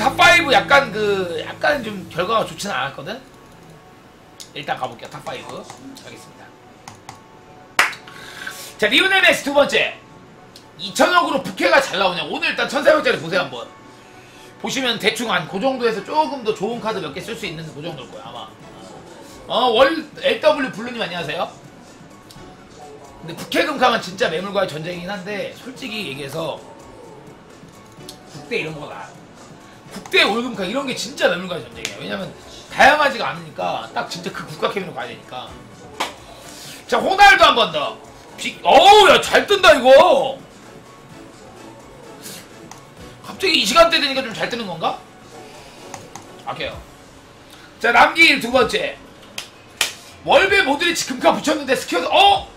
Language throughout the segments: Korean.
탑5 약간 그 약간 좀 결과가 좋지는 않았거든? 일단 가볼게요 탑5 가겠습니다. 자 리오넬 메시 두 번째. 2천억으로 부캐가 잘 나오냐? 오늘 일단 1400짜리 보세요 한번. 보시면 대충 한 그 정도에서 조금 더 좋은 카드 몇 개 쓸 수 있는 그 정도일 거야 아마. 어월 LW 블루님 안녕하세요. 근데 부캐 금카는 진짜 매물과의 전쟁이긴 한데 솔직히 얘기해서 국대 이런 거다 국대 올금카 이런 게 진짜 매물과의 전쟁이야. 왜냐면 다양하지가 않으니까 딱 진짜 그 국가 캠으로 가야 되니까. 자 호날두 한 번더. 어우 야잘 뜬다 이거. 갑자기 이 시간대 되니까 좀 잘 뜨는 건가? 아껴요. 자 남기일 두 번째. 월배 모드리치 금카 붙였는데 스퀘어도 어?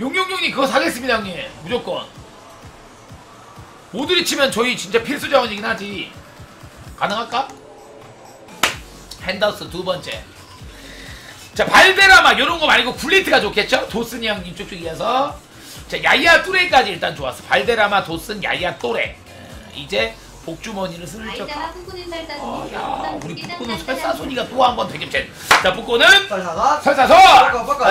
용용용님 그거 사겠습니다 형님. 무조건. 모드리치면 저희 진짜 필수 자원이긴 하지 가능할까? 핸더스 두 번째. 자 발베라마 요런 거 말고 굴리트가 좋겠죠? 도슨이 형님 쭉쭉 이어서. 자 야야 또레까지 일단 좋았어. 발베라마 도슨 야야 또레 이제 복주머니를 슬쩍 살사손이 어, 야 별풍선 우리 북구는 딱 설사손이가 또 한 번 되겠지 자 북구는 설사손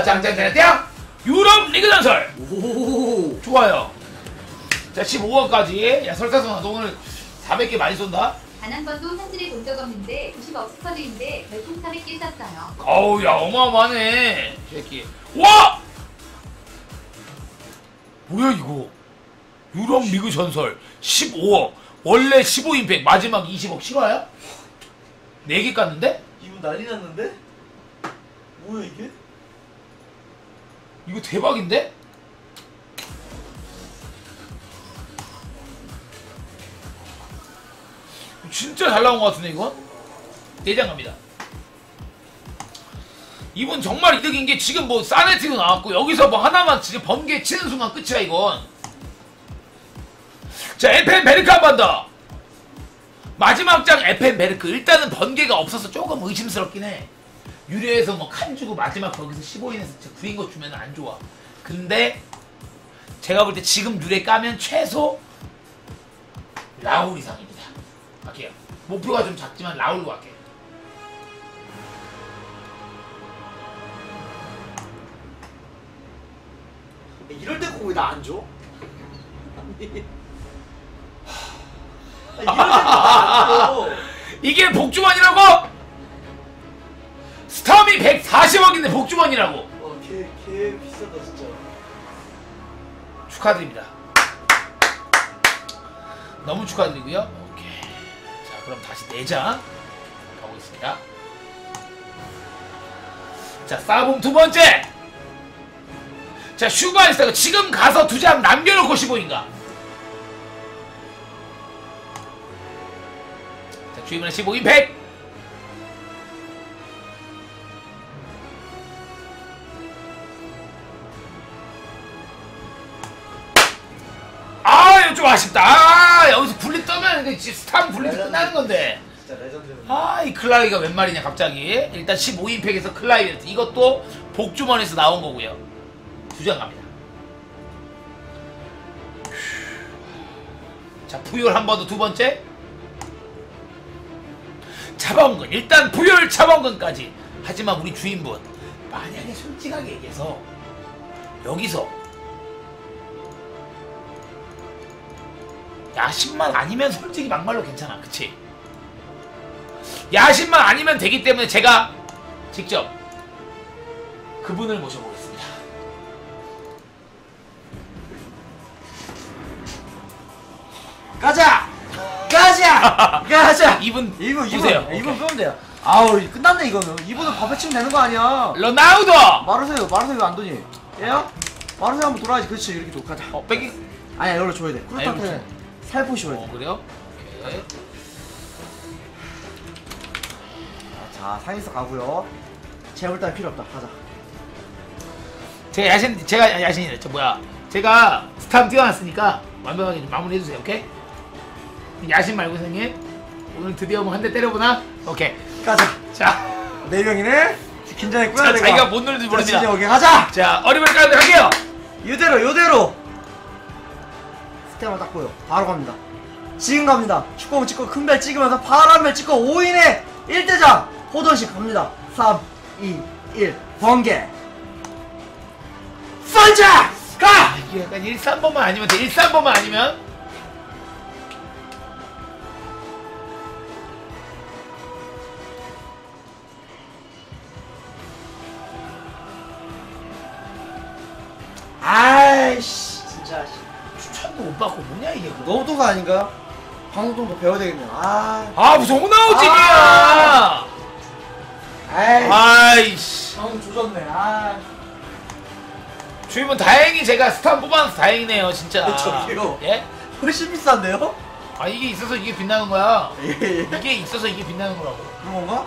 짱짱짱짱 유럽 리그 전설! 오 좋아요. 자 15원까지. 야 설사손 너 오늘 400개 많이 쏜다 단 한 번도 현질해 본적 없는데 90억 스쿼드인데 별풍 400개 쐈어요. 어우 야 어마어마하네 이 새끼 와 뭐야 이거 유럽 리그 전설 15억 원래 15임팩 마지막 20억 실화야? 4개 깠는데? 이분 난리 났는데? 뭐야 이게? 이거 대박인데? 진짜 잘 나온 것 같은데 이건? 내장 갑니다. 이분 정말 이득인 게 지금 뭐 사네티도 나왔고 여기서 뭐 하나만 지금 번개 치는 순간 끝이야 이건. 자 에펜 베르크 한 번 더. 마지막 장 에펜 베르크. 일단은 번개가 없어서 조금 의심스럽긴 해. 유료에서 뭐 칸 주고 마지막 거기서 15인에서 9인 거 주면 안 좋아. 근데 제가 볼 때 지금 유래 까면 최소 라울 이상입니다 갈게요 목표가 좀 작지만 라울로 갈게요 이럴 때 꼭 왜 나 안 줘? 아니 이럴 때나안 줘. 이게 복주머니라고? 스타미 140억인데 복주머니라고 어, 개, 개 비싸다 진짜. 축하드립니다 너무 축하드리고요 그럼 다시 4장 가보겠습니다. 자 사봉 두 번째! 자 슈가이스타가 지금 가서 두 장 남겨놓고 15인가? 자 주임은 15인 100 아, 이거 좀 아쉽다. 아, 여기서 굴리 떠면 이게 지- 스탐 굴리 끝나는 건데. 진짜 레전드. 아, 이 클라이가 웬 말이냐, 갑자기. 일단 15인팩에서 클라이 이것도 복주머니에서 나온 거고요. 두 장 갑니다. 자, 부열 한 번 더 두 번째. 차범근. 일단 부열 차범근까지. 하지만 우리 주인분. 만약에 솔직하게 얘기해서 여기서 야심만 아니면 솔직히 막말로 괜찮아 그치? 야심만 아니면 되기 때문에 제가 직접 그분을 모셔보겠습니다 가자! 가자! 가자! 이분 이분 이분 보세요. 이분 오케이. 끄면 돼요. 아우 끝났네 이거는. 이분은 밥에 치면 되는 거 아니야? 로나우도 마르세요 마르세요 안도니. 얘요? 마르세요 한번 돌아야지 그렇지 이렇게 도 가자. 어 빼기 아니야 이걸로 줘야 돼. 아, 크루탄테 살포 줘야 어 돼. 그래요? 오케이. 자 상에서 가고요. 재물 따위 필요 없다. 가자. 제가 야신 제가 야신이래 저 뭐야 제가 스탐 띄워놨으니까 완벽하게 좀 마무리해 주세요 오케이? 야신 말고 선생님 오늘 드디어 뭐 한 대 때려보나? 오케이 가자. 자, 네 명이네. 긴장했구나 자 내가. 자기가 못 자, 모릅니다 진짜 여기 가자. 자 어리버리 까는데 갈게요 이대로 이대로. 스테마 닦고요. 바로 갑니다. 지금 갑니다. 축구공 찍고 큰별 찍으면서 파란별 찍고 5인의 1대장 호돈식 갑니다. 3, 2, 1 번개 펀자 가! 아, 이게 약간 1, 3번만 아니면 돼. 1, 3번만 아니면 아이씨 진짜 씨. 추천도 못 받고 뭐냐 이게. 너무 동사 아닌가요? 방송도 배워야 되겠네요. 아, 아 무슨 호나우진이야 아이, 아이씨 방송 조졌네. 아, 주임은 다행히 제가 스탄 뽑아서 다행이네요 진짜 어, 저기요. 예? 훨씬 비싼데요? 아 이게 있어서 이게 빛나는 거야 예, 예. 이게 있어서 이게 빛나는 거라고 그런 건가?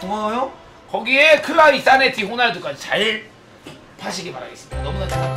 고마워요. 거기에 클라리, 사네티, 호날두까지 잘 파시기 바라겠습니다 너무나 잘